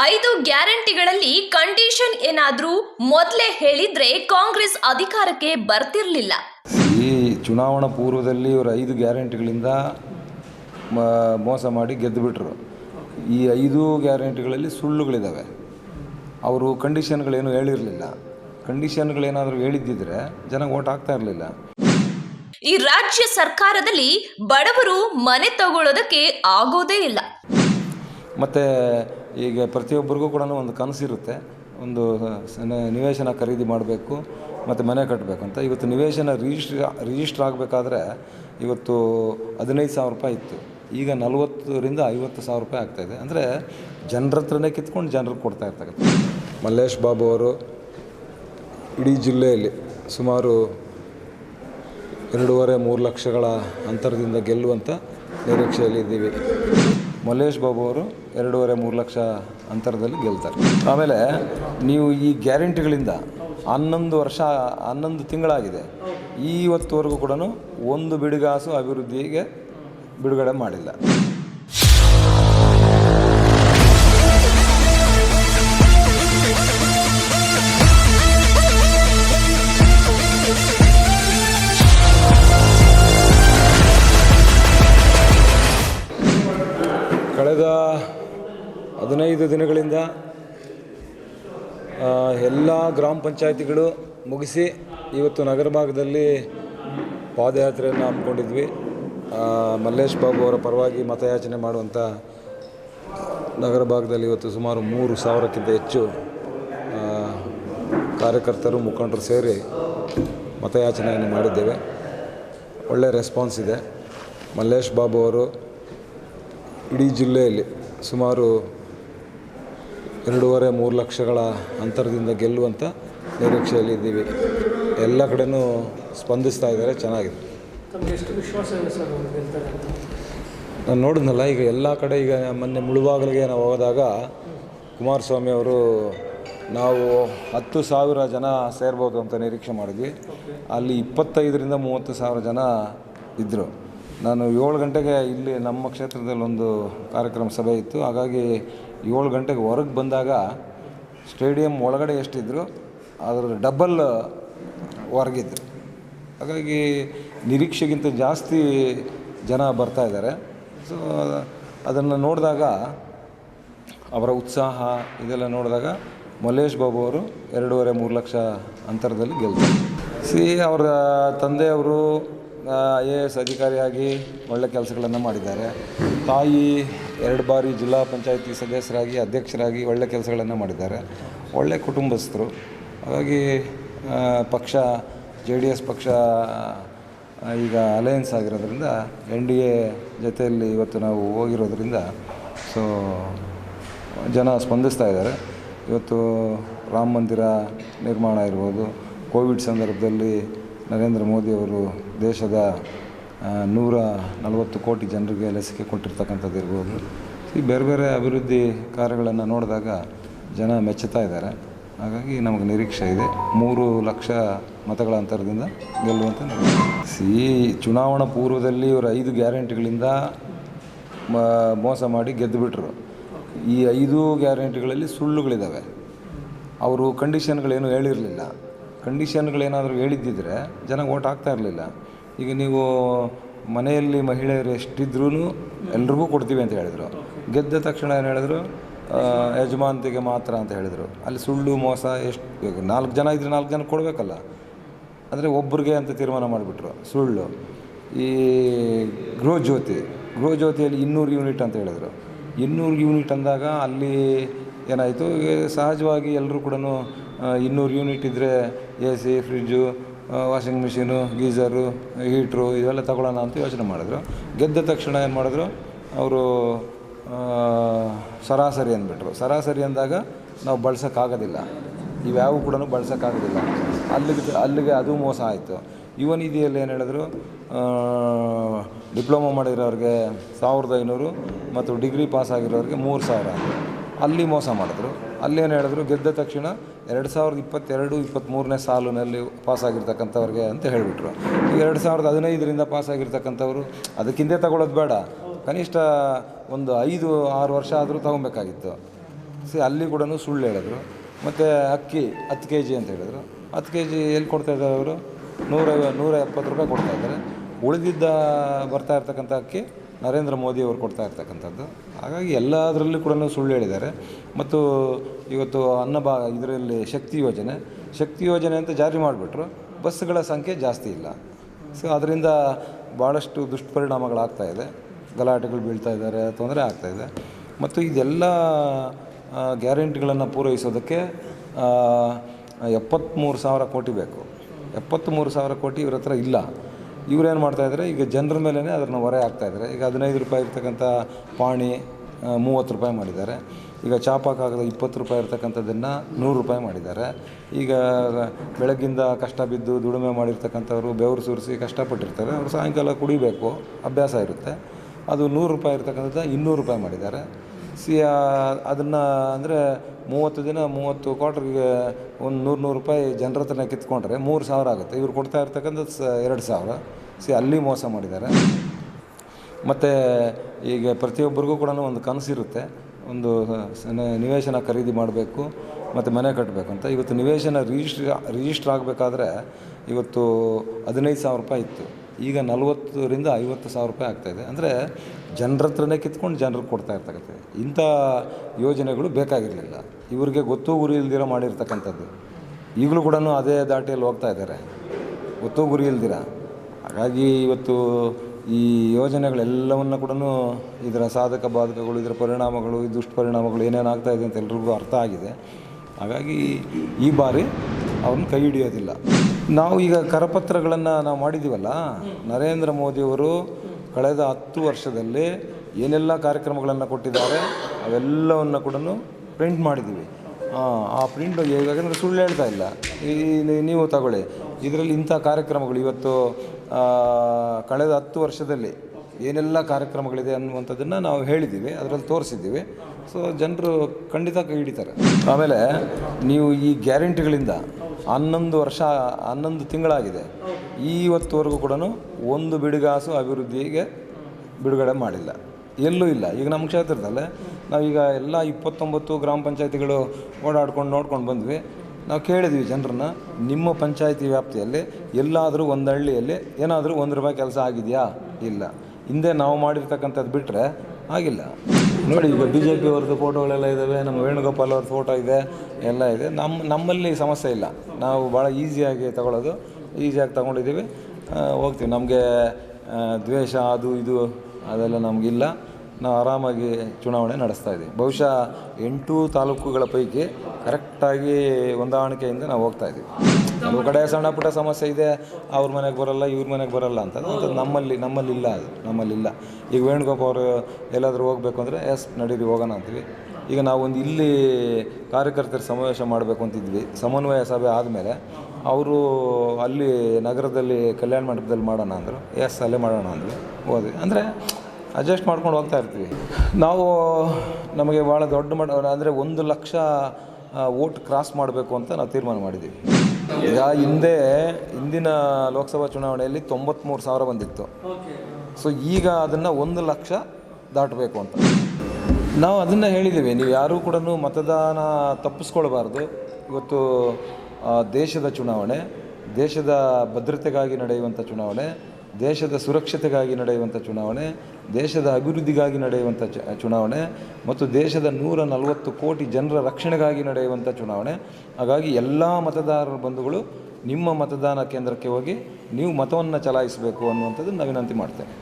ಐದು ಗ್ಯಾರಂಟಿಗಳಲ್ಲಿ ಕಂಡೀಷನ್ ಏನಾದರೂ ಮೊದಲೇ ಹೇಳಿದ್ರೆ ಕಾಂಗ್ರೆಸ್ ಅಧಿಕಾರಕ್ಕೆ ಬರ್ತಿರ್ಲಿಲ್ಲ. ಈ ಚುನಾವಣಾ ಪೂರ್ವದಲ್ಲಿ ಇವರು ಐದು ಗ್ಯಾರಂಟಿಗಳಿಂದ ಮೋಸ ಮಾಡಿ ಗೆದ್ದುಬಿಟ್ರು ಈ ಐದು ಗ್ಯಾರಂಟಿಗಳಲ್ಲಿ ಸುಳ್ಳುಗಳಿದ್ದಾವೆ ಅವರು ಕಂಡೀಷನ್ಗಳೇನು ಹೇಳಿರಲಿಲ್ಲ. ಕಂಡೀಷನ್ಗಳೇನಾದರೂ ಹೇಳಿದ್ದಿದ್ರೆ ಜನ ಓಟ್ ಹಾಕ್ತಾ ಇರಲಿಲ್ಲ. ಈ ರಾಜ್ಯ ಸರ್ಕಾರದಲ್ಲಿ ಬಡವರು ಮನೆ ತಗೊಳ್ಳೋದಕ್ಕೆ ಆಗೋದೇ ಇಲ್ಲ. ಮತ್ತು ಈಗ ಪ್ರತಿಯೊಬ್ಬರಿಗೂ ಕೂಡ ಒಂದು ಕನಸಿರುತ್ತೆ. ಒಂದು ನಿವೇಶನ ಖರೀದಿ ಮಾಡಬೇಕು, ಮತ್ತು ಮನೆ ಕಟ್ಟಬೇಕು ಅಂತ. ಇವತ್ತು ನಿವೇಶನ ರಿಜಿಸ್ಟ್ರ್ ರಿಜಿಸ್ಟ್ರ್ ಆಗಬೇಕಾದ್ರೆ ಇವತ್ತು ಹದಿನೈದು ಸಾವಿರ ರೂಪಾಯಿ ಇತ್ತು. ಈಗ ನಲವತ್ತರಿಂದ ಐವತ್ತು ಸಾವಿರ ರೂಪಾಯಿ ಆಗ್ತಾಯಿದೆ ಅಂದರೆ ಜನರ ಹತ್ರನೇ ಕಿತ್ಕೊಂಡು ಜನರಿಗೆ ಕೊಡ್ತಾ ಇರ್ತಕ್ಕಂಥ ಮಲ್ಲೇಶ್ ಬಾಬು ಅವರು ಇಡೀ ಜಿಲ್ಲೆಯಲ್ಲಿ ಸುಮಾರು ಎರಡೂವರೆ ಮೂರು ಲಕ್ಷಗಳ ಅಂತರದಿಂದ ಗೆಲ್ಲುವಂಥ ನಿರೀಕ್ಷೆಯಲ್ಲಿ ಇದ್ದೀವಿ. ಮಲ್ಲೇಶ್ ಬಾಬು ಅವರು ಎರಡೂವರೆ ಮೂರು ಲಕ್ಷ ಅಂತರದಲ್ಲಿ ಗೆಲ್ತಾರೆ. ಆಮೇಲೆ ನೀವು ಈ ಗ್ಯಾರಂಟಿಗಳಿಂದ ಹನ್ನೊಂದು ವರ್ಷ, ಹನ್ನೊಂದು ತಿಂಗಳಾಗಿದೆ. ಇವತ್ತುವರೆಗೂ ಕೂಡ ಒಂದು ಬಿಡುಗಾಸು ಅಭಿವೃದ್ಧಿಗೆ ಬಿಡುಗಡೆ ಮಾಡಿಲ್ಲ. ಕಳೆದ ಹದಿನೈದು ದಿನಗಳಿಂದ ಎಲ್ಲ ಗ್ರಾಮ ಪಂಚಾಯತಿಗಳು ಮುಗಿಸಿ ಇವತ್ತು ನಗರ ಭಾಗದಲ್ಲಿ ಪಾದಯಾತ್ರೆಯನ್ನು ಹಮ್ಮಿಕೊಂಡಿದ್ವಿ. ಮಲ್ಲೇಶ್ ಬಾಬು ಅವರ ಪರವಾಗಿ ಮತಯಾಚನೆ ಮಾಡುವಂಥ ನಗರ ಭಾಗದಲ್ಲಿ ಇವತ್ತು ಸುಮಾರು ಮೂರು ಸಾವಿರಕ್ಕಿಂತ ಹೆಚ್ಚು ಕಾರ್ಯಕರ್ತರು, ಮುಖಂಡರು ಸೇರಿ ಮತಯಾಚನೆಯನ್ನು ಮಾಡಿದ್ದೇವೆ. ಒಳ್ಳೆಯ ರೆಸ್ಪಾನ್ಸ್ ಇದೆ. ಮಲ್ಲೇಶ್ ಬಾಬು ಅವರು ಇಡೀ ಜಿಲ್ಲೆಯಲ್ಲಿ ಸುಮಾರು ಎರಡೂವರೆ ಮೂರು ಲಕ್ಷಗಳ ಅಂತರದಿಂದ ಗೆಲ್ಲುವಂಥ ನಿರೀಕ್ಷೆಯಲ್ಲಿ ಇದ್ದೀವಿ. ಎಲ್ಲ ಕಡೆನೂ ಸ್ಪಂದಿಸ್ತಾ ಇದ್ದಾರೆ ಚೆನ್ನಾಗಿದೆ. ನಾನು ನೋಡಿದ್ನಲ್ಲ ಈಗ ಎಲ್ಲ ಕಡೆ ಈಗ ಮೊನ್ನೆ ಮುಳುಬಾಗಲಿಗೆ ನಾವು ಹೋದಾಗ ಕುಮಾರಸ್ವಾಮಿ ಅವರು ನಾವು ಹತ್ತು ಸಾವಿರ ಜನ ಸೇರ್ಬೋದು ಅಂತ ನಿರೀಕ್ಷೆ ಮಾಡಿದ್ವಿ. ಅಲ್ಲಿ ಇಪ್ಪತ್ತೈದರಿಂದ ಮೂವತ್ತು ಸಾವಿರ ಜನ ಇದ್ದರು ನಾನು ಏಳು ಗಂಟೆಗೆ ಇಲ್ಲಿ ನಮ್ಮ ಕ್ಷೇತ್ರದಲ್ಲಿ ಒಂದು ಕಾರ್ಯಕ್ರಮ ಸಭೆ ಇತ್ತು. ಹಾಗಾಗಿ ಏಳು ಗಂಟೆಗೆ ಹೊರಗೆ ಬಂದಾಗ ಸ್ಟೇಡಿಯಂ ಒಳಗಡೆ ಎಷ್ಟಿದ್ರು ಅದರ ಡಬಲ್ ಹೊರಗಿದ್ರು. ಹಾಗಾಗಿ ನಿರೀಕ್ಷೆಗಿಂತ ಜಾಸ್ತಿ ಜನ ಬರ್ತಾ ಇದ್ದಾರೆ. ಸೊ ಅದನ್ನು ನೋಡಿದಾಗ ಅವರ ಉತ್ಸಾಹ ಇದೆಲ್ಲ ನೋಡಿದಾಗ ಮಲ್ಲೇಶ್ ಬಾಬು ಅವರು ಎರಡೂವರೆ ಮೂರು ಲಕ್ಷ ಅಂತರದಲ್ಲಿ ಗೆಲ್ತಾರೆ. ಸಿ, ಅವರ ತಂದೆಯವರು ಐ ಎ ಎಸ್ ಅಧಿಕಾರಿಯಾಗಿ ಒಳ್ಳೆ ಕೆಲಸಗಳನ್ನು ಮಾಡಿದ್ದಾರೆ. ತಾಯಿ ಎರಡು ಬಾರಿ ಜಿಲ್ಲಾ ಪಂಚಾಯತಿ ಸದಸ್ಯರಾಗಿ, ಅಧ್ಯಕ್ಷರಾಗಿ ಒಳ್ಳೆ ಕೆಲಸಗಳನ್ನು ಮಾಡಿದ್ದಾರೆ. ಒಳ್ಳೆ ಕುಟುಂಬಸ್ಥರು. ಹಾಗಾಗಿ ಪಕ್ಷ, ಜೆ ಡಿ ಎಸ್ ಪಕ್ಷ ಈಗ ಅಲಯನ್ಸ್ ಆಗಿರೋದ್ರಿಂದ, ಎನ್ ಡಿ ಎ ಜೊತೆಯಲ್ಲಿ ಇವತ್ತು ನಾವು ಹೋಗಿರೋದ್ರಿಂದ, ಸೊ, ಜನ ಸ್ಪಂದಿಸ್ತಾ ಇದ್ದಾರೆ. ಇವತ್ತು ರಾಮ ಮಂದಿರ ನಿರ್ಮಾಣ ಇರ್ಬೋದು ಕೋವಿಡ್ ಸಂದರ್ಭದಲ್ಲಿ ನರೇಂದ್ರ ಮೋದಿಯವರು ದೇಶದ ನೂರ ನಲವತ್ತು ಕೋಟಿ ಜನರಿಗೆ ಲಸಿಕೆ ಕೊಟ್ಟಿರ್ತಕ್ಕಂಥದ್ದು ಇರ್ಬೋದು. ಈ ಬೇರೆ ಬೇರೆ ಅಭಿವೃದ್ಧಿ ಕಾರ್ಯಗಳನ್ನು ನೋಡಿದಾಗ ಜನ ಮೆಚ್ಚುತ್ತಾ ಇದ್ದಾರೆ. ಹಾಗಾಗಿ ನಮಗೆ ನಿರೀಕ್ಷೆ ಇದೆ. ಮೂರು ಲಕ್ಷ ಮತಗಳ ಅಂತರದಿಂದ ಗೆಲ್ಲುವಂಥ. ಸಿ ಚುನಾವಣಾ ಪೂರ್ವದಲ್ಲಿ ಇವರು ಐದು ಗ್ಯಾರಂಟಿಗಳಿಂದ ಮೋಸ ಮಾಡಿ ಗೆದ್ದುಬಿಟ್ರು ಈ ಐದು ಗ್ಯಾರಂಟಿಗಳಲ್ಲಿ ಸುಳ್ಳುಗಳಿದ್ದಾವೆ ಅವರು ಕಂಡೀಷನ್ಗಳೇನು ಹೇಳಿರಲಿಲ್ಲ. ಕಂಡೀಷನ್ಗಳೇನಾದರೂ ಹೇಳಿದ್ದಿದ್ರೆ ಜನ ಓಟ್ ಹಾಕ್ತಾ ಇರಲಿಲ್ಲ. ಈಗ ನೀವು ಮನೆಯಲ್ಲಿ ಮಹಿಳೆಯರು ಎಷ್ಟಿದ್ರೂ ಎಲ್ರಿಗೂ ಕೊಡ್ತೀವಿ ಅಂತ ಹೇಳಿದರು. ಗೆದ್ದ ತಕ್ಷಣ ಏನು ಹೇಳಿದ್ರು? ಯಜಮಾನ್ತಿಗೆ ಮಾತ್ರ ಅಂತ ಹೇಳಿದರು. ಅಲ್ಲಿ ಸುಳ್ಳು, ಮೋಸ, ಎಷ್ಟು ನಾಲ್ಕು ಜನ ಇದ್ರೆ ನಾಲ್ಕು ಜನ ಕೊಡಬೇಕಲ್ಲ. ಅಂದರೆ ಒಬ್ಬರಿಗೆ ಅಂತ ತೀರ್ಮಾನ ಮಾಡಿಬಿಟ್ರು, ಸುಳ್ಳು. ಈ ಗೃಹ ಜ್ಯೋತಿ ಗೃಹ ಜ್ಯೋತಿಯಲ್ಲಿ ಇನ್ನೂರು ಯೂನಿಟ್ ಅಂತ ಹೇಳಿದರು. ಇನ್ನೂರು ಯೂನಿಟ್ ಅಂದಾಗ ಅಲ್ಲಿ ಏನಾಯಿತು? ಸಹಜವಾಗಿ ಎಲ್ಲರೂ ಕೂಡ ಇನ್ನೂರು ಯೂನಿಟ್ ಇದ್ದರೆ A C fridge washing machine geyser heater ಇವೆಲ್ಲ ತಗೊಳ್ಳೋಣ ಅಂತ ಯೋಚನೆ ಮಾಡಿದ್ರು. ಗೆದ್ದ ತಕ್ಷಣ ಏನು ಮಾಡಿದ್ರು? ಅವರು ಸರಾಸರಿ ಅಂದ್ಬಿಟ್ರು. ಸರಾಸರಿ ಅಂದಾಗ ನಾವು ಬಳಸೋಕ್ಕಾಗೋದಿಲ್ಲ. ಇವ್ಯಾವು ಕೂಡ ಬಳಸೋಕ್ಕಾಗೋದಿಲ್ಲ. ಅಲ್ಲಿಗೆ ಅಲ್ಲಿಗೆ ಅದು ಮೋಸ ಆಯಿತು. ನಿಧಿಯಲ್ಲಿ ಏನು ಹೇಳಿದ್ರು? ಡಿಪ್ಲೊಮೊ ಮಾಡಿರೋರಿಗೆ ಸಾವಿರದ ಐನೂರು ಮತ್ತು ಡಿಗ್ರಿ ಪಾಸ್ ಆಗಿರೋರಿಗೆ ಮೂರು ಸಾವಿರ. ಅಲ್ಲಿ ಮೋಸ ಮಾಡಿದ್ರು. ಅಲ್ಲೇನು ಹೇಳಿದ್ರು? ಗೆದ್ದ ತಕ್ಷಣ ಎರಡು ಸಾವಿರದ ಇಪ್ಪತ್ತೆರಡು ಇಪ್ಪತ್ತ್ಮೂರನೇ ಸಾಲಿನಲ್ಲಿ ಪಾಸಾಗಿರ್ತಕ್ಕಂಥವ್ರಿಗೆ ಅಂತ ಹೇಳಿಬಿಟ್ರು. ಈಗ ಎರಡು ಸಾವಿರದ ಹದಿನೈದರಿಂದ ಪಾಸಾಗಿರ್ತಕ್ಕಂಥವ್ರು ಅದಕ್ಕಿಂತ ತಗೊಳ್ಳೋದು ಬೇಡ. ಕನಿಷ್ಠ ಒಂದು ಐದು, ಆರು ವರ್ಷ ಆದರೂ ತಗೊಬೇಕಾಗಿತ್ತು. ಸಿ, ಅಲ್ಲಿ ಕೂಡ ಸುಳ್ಳು ಹೇಳಿದ್ರು. ಮತ್ತು ಅಕ್ಕಿ ಹತ್ತು ಕೆ ಜಿ ಅಂತ ಹೇಳಿದ್ರು. ಹತ್ತು ಕೆ ಜಿ ಎಲ್ಲಿ ಕೊಡ್ತಾ ಇದ್ದಾರೆ ಅವರು? ನೂರ ನೂರ ಎಪ್ಪತ್ತು ರೂಪಾಯಿ ಕೊಡ್ತಾ ಇದ್ದಾರೆ. ಉಳಿದಿದ್ದ ಬರ್ತಾ ಇರ್ತಕ್ಕಂಥ ಅಕ್ಕಿ ನರೇಂದ್ರ ಮೋದಿ ಅವರು ಕೊಡ್ತಾ ಇರ್ತಕ್ಕಂಥದ್ದು. ಹಾಗಾಗಿ ಎಲ್ಲದರಲ್ಲೂ ಕೂಡ ಸುಳ್ಳು ಹೇಳಿದ್ದಾರೆ. ಮತ್ತು ಇವತ್ತು ಅನ್ನಭಾ ಇದರಲ್ಲಿ ಶಕ್ತಿ ಯೋಜನೆ. ಶಕ್ತಿ ಯೋಜನೆ ಅಂತ ಜಾರಿ ಮಾಡಿಬಿಟ್ರು. ಬಸ್ಸುಗಳ ಸಂಖ್ಯೆ ಜಾಸ್ತಿ ಇಲ್ಲ. ಸೊ ಅದರಿಂದ ಭಾಳಷ್ಟು ದುಷ್ಪರಿಣಾಮಗಳಾಗ್ತಾ ಇದೆ. ಗಲಾಟೆಗಳು ಬೀಳ್ತಾ ಇದ್ದಾರೆ, ತೊಂದರೆ ಆಗ್ತಾಯಿದೆ ಮತ್ತು ಇದೆಲ್ಲ ಗ್ಯಾರಂಟಿಗಳನ್ನು ಪೂರೈಸೋದಕ್ಕೆ ಎಪ್ಪತ್ತ್ಮೂರು ಸಾವಿರ ಕೋಟಿ ಬೇಕು. ಎಪ್ಪತ್ತ್ಮೂರು ಸಾವಿರ ಕೋಟಿ ಇವ್ರ ಹತ್ರ ಇಲ್ಲ. ಇವ್ರೇನು ಮಾಡ್ತಾಯಿದ್ದಾರೆ ಈಗ ಜನರ ಮೇಲೇ ಅದನ್ನು ಹೊರೆ ಹಾಕ್ತಾಯಿದ್ದಾರೆ ಈಗ ಹದಿನೈದು ರೂಪಾಯಿ ಇರ್ತಕ್ಕಂಥ ಪಾಣಿ ಮೂವತ್ತು ರೂಪಾಯಿ ಮಾಡಿದ್ದಾರೆ. ಈಗ ಚಾಪಾಕಾಗದ ಇಪ್ಪತ್ತು ರೂಪಾಯಿ ಇರ್ತಕ್ಕಂಥದ್ದನ್ನು ನೂರು ರೂಪಾಯಿ ಮಾಡಿದ್ದಾರೆ. ಈಗ ಬೆಳಗ್ಗಿಂದ ಕಷ್ಟ ಬಿದ್ದು ದುಡಿಮೆ ಮಾಡಿರ್ತಕ್ಕಂಥವ್ರು ಬೆವರು ಸುರಿಸಿ ಕಷ್ಟಪಟ್ಟಿರ್ತಾರೆ. ಅವರು ಸಾಯಂಕಾಲ ಕುಡಿಬೇಕು, ಅಭ್ಯಾಸ ಇರುತ್ತೆ. ಅದು ನೂರು ರೂಪಾಯಿ ಇರ್ತಕ್ಕಂಥದ್ದು ಇನ್ನೂರು ರೂಪಾಯಿ ಮಾಡಿದ್ದಾರೆ. ಸಿ ಅದನ್ನು ಅಂದರೆ ಮೂವತ್ತು ದಿನ ಮೂವತ್ತು ಕ್ವಾರ್ಟ್ರಿಗೆ ಒಂದು ನೂರು ನೂರು ರೂಪಾಯಿ ಜನರ ಹತ್ರನ ಕಿತ್ಕೊಂಡ್ರೆ ಮೂರು ಸಾವಿರ ಆಗುತ್ತೆ. ಇವ್ರು ಕೊಡ್ತಾ ಇರ್ತಕ್ಕಂಥದ್ದು ಸ ಎರಡು ಸಾವಿರ. ಸಿ ಅಲ್ಲಿ ಮೋಸ ಮಾಡಿದ್ದಾರೆ. ಮತ್ತು ಈಗ ಪ್ರತಿಯೊಬ್ಬರಿಗೂ ಕೂಡ ಒಂದು ಕನಸಿರುತ್ತೆ ಒಂದು ನಿವೇಶನ ಖರೀದಿ ಮಾಡಬೇಕು, ಮತ್ತು ಮನೆ ಕಟ್ಟಬೇಕು ಅಂತ. ಇವತ್ತು ನಿವೇಶನ ರಿಜಿಸ್ಟ್ರ್ ರಿಜಿಸ್ಟ್ರ್ ಆಗಬೇಕಾದ್ರೆ ಇವತ್ತು ಹದಿನೈದು ಸಾವಿರ ರೂಪಾಯಿ ಇತ್ತು. ಈಗ ನಲವತ್ತರಿಂದ ಐವತ್ತು ಸಾವಿರ ರೂಪಾಯಿ ಆಗ್ತಾಯಿದೆ ಅಂದರೆ ಜನರ ಹತ್ರನೇ ಕಿತ್ಕೊಂಡು ಜನರಿಗೆ ಕೊಡ್ತಾ ಇರ್ತಕ್ಕಂಥದ್ದು. ಇಂಥ ಯೋಜನೆಗಳು ಬೇಕಾಗಿರಲಿಲ್ಲ. ಇವರಿಗೆ ಗೊತ್ತು ಗುರಿ ಇಲ್ದಿರ ಮಾಡಿರ್ತಕ್ಕಂಥದ್ದು. ಈಗಲೂ ಕೂಡ ಅದೇ ದಾಟಿಯಲ್ಲಿ ಹೋಗ್ತಾ ಇದ್ದಾರೆ. ಗೊತ್ತು ಗುರಿ ಇಲ್ದಿರ. ಹಾಗಾಗಿ ಇವತ್ತು ಈ ಯೋಜನೆಗಳೆಲ್ಲವನ್ನು ಕೂಡ ಇದರ ಸಾಧಕ ಬಾಧಕಗಳು, ಇದರ ಪರಿಣಾಮಗಳು, ಈ ದುಷ್ಪರಿಣಾಮಗಳು ಏನೇನು ಇದೆ ಅಂತ ಎಲ್ರಿಗೂ ಅರ್ಥ ಆಗಿದೆ. ಹಾಗಾಗಿ ಈ ಬಾರಿ ಅವ್ರನ್ನ ಕೈ ಹಿಡಿಯೋದಿಲ್ಲ. ನಾವು ಈಗ ಕರಪತ್ರಗಳನ್ನು ನಾವು ಮಾಡಿದ್ದೀವಲ್ಲ ನರೇಂದ್ರ ಮೋದಿಯವರು ಕಳೆದ ಹತ್ತು ವರ್ಷದಲ್ಲಿ ಏನೆಲ್ಲ ಕಾರ್ಯಕ್ರಮಗಳನ್ನು ಕೊಟ್ಟಿದ್ದಾರೆ, ಅವೆಲ್ಲವನ್ನು ಕೂಡ ಪ್ರಿಂಟ್ ಮಾಡಿದ್ದೀವಿ. ಆ, ಪ್ರಿಂಟ್ ಯಾಕಂದರೆ ಸುಳ್ಳು ಹೇಳ್ತಾ ಇಲ್ಲ. ಈ ನೀವು ತಗೊಳ್ಳಿ. ಇದರಲ್ಲಿ ಇಂಥ ಕಾರ್ಯಕ್ರಮಗಳು ಇವತ್ತು ಕಳೆದ ಹತ್ತು ವರ್ಷದಲ್ಲಿ ಏನೆಲ್ಲ ಕಾರ್ಯಕ್ರಮಗಳಿದೆ ಅನ್ನುವಂಥದ್ದನ್ನು ನಾವು ಹೇಳಿದ್ದೀವಿ ಅದರಲ್ಲಿ ತೋರಿಸಿದ್ದೀವಿ. ಸೊ ಜನರು ಖಂಡಿತ ಕೈ ಹಿಡಿತಾರೆ. ಆಮೇಲೆ ನೀವು ಈ ಗ್ಯಾರಂಟಿಗಳಿಂದ ಹನ್ನೊಂದು ವರ್ಷ ಹನ್ನೊಂದು ತಿಂಗಳಾಗಿದೆ. ಇವತ್ತುವರೆಗೂ ಕೂಡ ಒಂದು ಬಿಡುಗಾಸು ಅಭಿವೃದ್ಧಿಗೆ ಬಿಡುಗಡೆ ಮಾಡಿಲ್ಲ. ಎಲ್ಲೂ ಇಲ್ಲ. ಈಗ ನಮ್ಮ ಕ್ಷೇತ್ರದಲ್ಲೇ ನಾವೀಗ ಎಲ್ಲ ಇಪ್ಪತ್ತೊಂಬತ್ತು ಗ್ರಾಮ ಪಂಚಾಯತಿಗಳು ಓಡಾಡ್ಕೊಂಡು ನೋಡ್ಕೊಂಡು ಬಂದ್ವಿ. ನಾವು ಕೇಳಿದ್ವಿ ಜನರನ್ನ, ನಿಮ್ಮ ಪಂಚಾಯತಿ ವ್ಯಾಪ್ತಿಯಲ್ಲಿ ಎಲ್ಲಾದರೂ ಒಂದು ಹಳ್ಳಿಯಲ್ಲಿ ಏನಾದರೂ ಒಂದು ರೂಪಾಯಿ ಕೆಲಸ ಆಗಿದೆಯಾ? ಇಲ್ಲ. ಹಿಂದೆ ನಾವು ಮಾಡಿರ್ತಕ್ಕಂಥದ್ದು ಬಿಟ್ಟರೆ ಆಗಿಲ್ಲ. ನೋಡಿ, ಈಗ ಬಿ ಜೆ ಪಿ ಅವ್ರದ್ದು ಫೋಟೋಗಳೆಲ್ಲ ಇದ್ದಾವೆ ನಮ್ಮ ವೇಣುಗೋಪಾಲ್ ಅವ್ರ ಫೋಟೋ ಇದೆ, ಎಲ್ಲ ಇದೆ. ನಮ್ಮ ನಮ್ಮಲ್ಲಿ ಸಮಸ್ಯೆ ಇಲ್ಲ. ನಾವು ಭಾಳ ಈಸಿಯಾಗಿ ತಗೊಳ್ಳೋದು ಈಸಿಯಾಗಿ ತಗೊಂಡಿದ್ದೀವಿ. ಹೋಗ್ತೀವಿ. ನಮಗೆ ದ್ವೇಷ, ಅದು, ಇದು ಅದೆಲ್ಲ ನಮಗಿಲ್ಲ. ನಾವು ಆರಾಮಾಗಿ ಚುನಾವಣೆ ನಡೆಸ್ತಾ ಇದ್ದೀವಿ. ಬಹುಶಃ ಎಂಟು ತಾಲೂಕುಗಳ ಪೈಕಿ ಕರೆಕ್ಟಾಗಿ ಹೊಂದಾಣಿಕೆಯಿಂದ ನಾವು ಹೋಗ್ತಾ ಇದ್ದೀವಿ. ಕೆಲವು ಕಡೆ ಸಣ್ಣ ಪುಟ್ಟ ಸಮಸ್ಯೆ ಇದೆ, ಅವ್ರ ಮನೆಗೆ ಬರಲ್ಲ, ಇವ್ರ ಮನೆಗೆ ಬರಲ್ಲ ಅಂತ ಅದು ನಮ್ಮಲ್ಲಿ ನಮ್ಮಲ್ಲಿ ಇಲ್ಲ ಅದು, ನಮ್ಮಲ್ಲಿಲ್ಲ. ಈಗ ವೇಣುಗೋಪಾಲ್ ಅವರು ಎಲ್ಲಾದರೂ ಹೋಗಬೇಕು ಅಂದರೆ, ಎಸ್, ನಡೀರಿ, ಹೋಗೋಣ ಅಂತೀವಿ. ಈಗ ನಾವೊಂದು ಇಲ್ಲಿ ಕಾರ್ಯಕರ್ತರ ಸಮಾವೇಶ ಮಾಡಬೇಕು ಅಂತಿದ್ವಿ, ಸಮನ್ವಯ ಸಭೆ ಆದಮೇಲೆ ಅವರು ಅಲ್ಲಿ ನಗರದಲ್ಲಿ ಕಲ್ಯಾಣ ಮಂಟಪದಲ್ಲಿ ಮಾಡೋಣ ಅಂದರು. ಎಸ್ ಅಲ್ಲೇ ಮಾಡೋಣ ಅಂದರು. ಹೋದ್ವಿ ಅಂದರೆ ಅಡ್ಜಸ್ಟ್ ಮಾಡ್ಕೊಂಡು ಹೋಗ್ತಾ ಇರ್ತೀವಿ. ನಾವು ನಮಗೆ ಭಾಳ ದೊಡ್ಡ ಮಟ್ಟ, ಅಂದರೆ ಒಂದು ಲಕ್ಷ ವೋಟ್ ಕ್ರಾಸ್ ಮಾಡಬೇಕು ಅಂತ ನಾವು ತೀರ್ಮಾನ ಮಾಡಿದ್ದೀವಿ ಈಗ ಹಿಂದೆ, ಹಿಂದಿನ ಲೋಕಸಭಾ ಚುನಾವಣೆಯಲ್ಲಿ ತೊಂಬತ್ತ್ಮೂರು ಸಾವಿರ ಬಂದಿತ್ತು. ಸೊ ಈಗ ಅದನ್ನು ಒಂದು ಲಕ್ಷ ದಾಟಬೇಕು ಅಂತ. ನಾವು ಅದನ್ನು ಹೇಳಿದ್ದೀವಿ ನೀವು ಯಾರೂ ಕೂಡ ಮತದಾನ ತಪ್ಪಿಸ್ಕೊಳ್ಬಾರ್ದು. ಇವತ್ತು ದೇಶದ ಚುನಾವಣೆ, ದೇಶದ ಭದ್ರತೆಗಾಗಿ ನಡೆಯುವಂಥ ಚುನಾವಣೆ, ದೇಶದ ಸುರಕ್ಷತೆಗಾಗಿ ನಡೆಯುವಂಥ ಚುನಾವಣೆ, ದೇಶದ ಅಭಿವೃದ್ಧಿಗಾಗಿ ನಡೆಯುವಂಥ ಚುನಾವಣೆ ಮತ್ತು ದೇಶದ ನೂರ ನಲವತ್ತು ಕೋಟಿ ಜನರ ರಕ್ಷಣೆಗಾಗಿ ನಡೆಯುವಂಥ ಚುನಾವಣೆ. ಹಾಗಾಗಿ ಎಲ್ಲ ಮತದಾರರ ಬಂಧುಗಳು ನಿಮ್ಮ ಮತದಾನ ಕೇಂದ್ರಕ್ಕೆ ಹೋಗಿ ನೀವು ಮತವನ್ನು ಚಲಾಯಿಸಬೇಕು ಅನ್ನುವಂಥದ್ದು ನಾನು ವಿನಂತಿ ಮಾಡ್ತೇನೆ